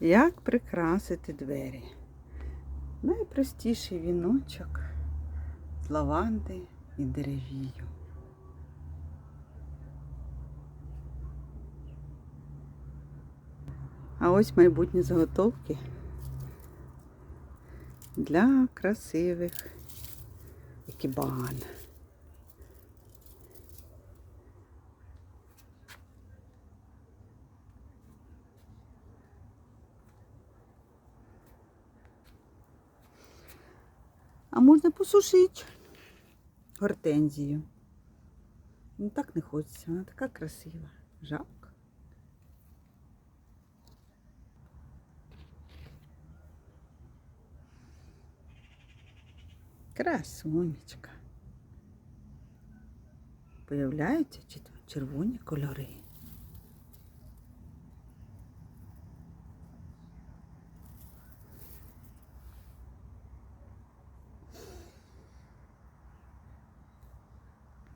Як прикрасити двері? Найпростіший віночок з лаванди і деревію. А ось майбутні заготовки для красивих екібан. А можна посушити гортензію. Ну так не хочеться, вона така красива. Жалко. Красунечка. Появляються червоні кольори.